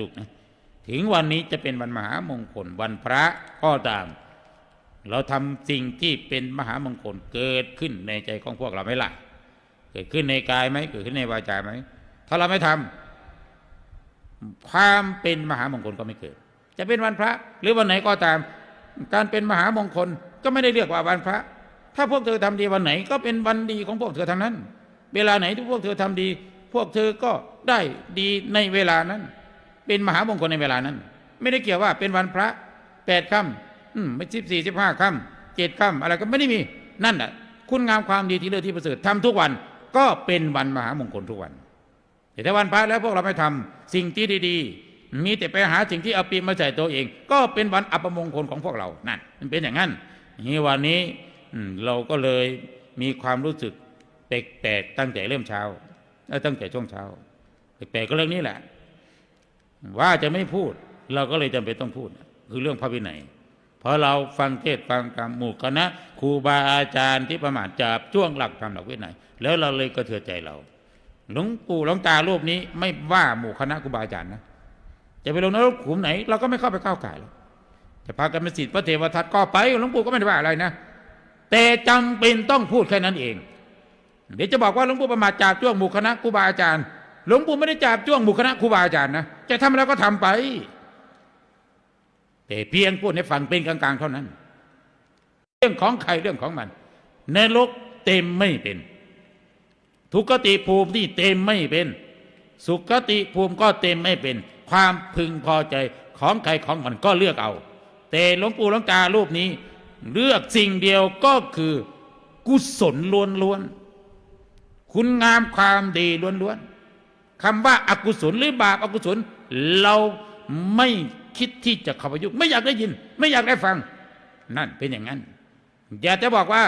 ลูกนะถึงวันนี้จะเป็นวันมหามงคลวันพระก็ตาม เราทำสิ่งที่เป็นมหามงคลเกิดขึ้นในใจของพวกเราไหมล่ะ เกิดขึ้นในกายไหมเกิดขึ้นในวาจาไหมถ้าเราไม่ทำความเป็นมหามงคลก็ไม่เกิด จะเป็นวันพระ หรือวันไหนก็ตาม การเป็นมหามงคลก็ไม่ได้เรียกว่าวันพระ ถ้าพวกเธอทำดีวันไหน ก็เป็นวันดีของพวกเธอทั้งนั้น เวลาไหนที่พวกเธอทำดี พวกเธอก็ได้ดีในเวลานั้น เป็นมหามงคลในเวลานั้น ไม่ได้เกี่ยวว่าเป็นวันพระแปดค่ำไม่สิบสี่สิบห้าค่ำเจ็ดค่ำอะไรก็ไม่ได้มีนั่นแหละคุณงามความดีที่เลิศที่ประเสริฐทำทุกวันก็เป็นวันมหามงคลทุกวันแต่ถ้าวันพระแล้วพวกเราไม่ทำสิ่งที่ดีๆ มีแต่ไปหาสิ่งที่เอาปีมาใส่ตัวเอง ก็เป็นวันอัปมงคลของพวกเรานั่นมันเป็นอย่างนั้นนี่วันนี้เราก็เลยมีความรู้สึกแปลกๆตั้งแต่เริ่มเช้าตั้งแต่ช่วงเช้าแปลกๆก็เรื่องนี้แหละ ว่าจะไม่พูด เราก็เลยจำเป็นต้องพูด คือเรื่องพระวินัยเพราะเราฟังเทศฟังกรรมหมู่คณะครูบาอาจารย์ที่ประมาทจับจ้วงหลักธรรมหลักวินัยแล้วเราเลยกระเทือใจเรา หลวงปู่หลวงตารูปนี้ไม่ว่าหมู่คณะครูบาอาจารย์นะจะไปลงนรกขุมไหน เราก็ไม่เข้าไปก้าวไก่หรอกจะพากันไปสิทธิ์พระเทวทัตก็ไปหลวงปู่ก็ไม่ได้ว่าอะไรนะแต่จำเป็นต้องพูดแค่นั้นเอง เดี๋ยวจะบอกว่าหลวงปู่ประมาทจับจ้วงหมู่คณะครูบาอาจารย์ หลวงปู่ไม่ได้จับจ้วงหมู่คณะครูบาอาจารย์นะจะทำอะไรก็ทำไป แต่เพียงพูดให้ฟังเป็นกลางๆเท่านั้น เรื่องของใครเรื่องของมันนรกเต็มไม่เป็น ทุกติภูมิที่เต็มไม่เป็น สุขติภูมิก็เต็มไม่เป็น ความพึงพอใจของใครของมันก็เลือกเอา แต่หลวงปู่หลวงตารูปนี้ เลือกสิ่งเดียวก็คือกุศลล้วนๆคุณงามความดีล้วนๆ คำว่าอากุศลหรือบาปอากุศล เราไม่คิดที่จะเข้าไปยุ่งไม่อยากได้ยิน ไม่อยากได้ฟัง นั่นเป็นอย่างนั้น อย่าจะบอกว่า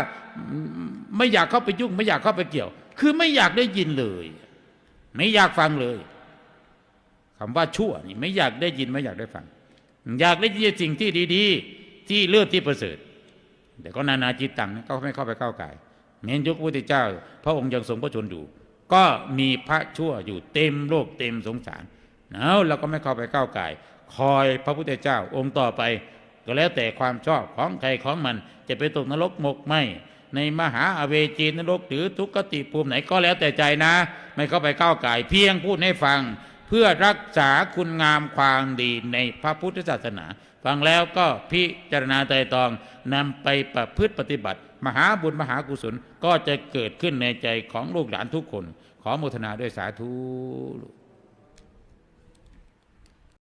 ไม่อยากเข้าไปยุ่ง ไม่อยากเข้าไปเกี่ยว คือไม่อยากได้ยินเลย ไม่อยากฟังเลยคำว่าชั่วนี่ไม่อยากได้ยินไม่อยากได้ฟัง อยากได้ยินสิ่งที่ดีๆ ที่เลือดที่ประเสริฐแต่ก็นานาจิตตังก็ไม่เข้าไปก้าวไก่เม้นยุคพระพุทธเจ้า พระองค์ยังทรงพระชนอยู่ ก็มีพระชั่วอยู่เต็มโลกเต็มสงสารเอาเราก็ไม่เข้าไปก้าวไก่คอยพระพุทธเจ้าองค์ต่อไป ก็แล้วแต่ความชอบของใครของมัน จะไปตกนรกหมกไหมในมหาอเวจีนรกหรือทุกขติภูมิไหนก็แล้วแต่ใจนะ ไม่เข้าไปก้าวไก่เพียงพูดให้ฟัง พื่อรักษาคุณงามความดีในพระพุทธศาสนา ฟังแล้วก็พิจารณาใจตองนำไปประพฤติปฏิบัติ มหาบุญมหากุศลก็จะเกิดขึ้นในใจของลูกหลานทุกคน ขอโมทนาด้วยสาธุ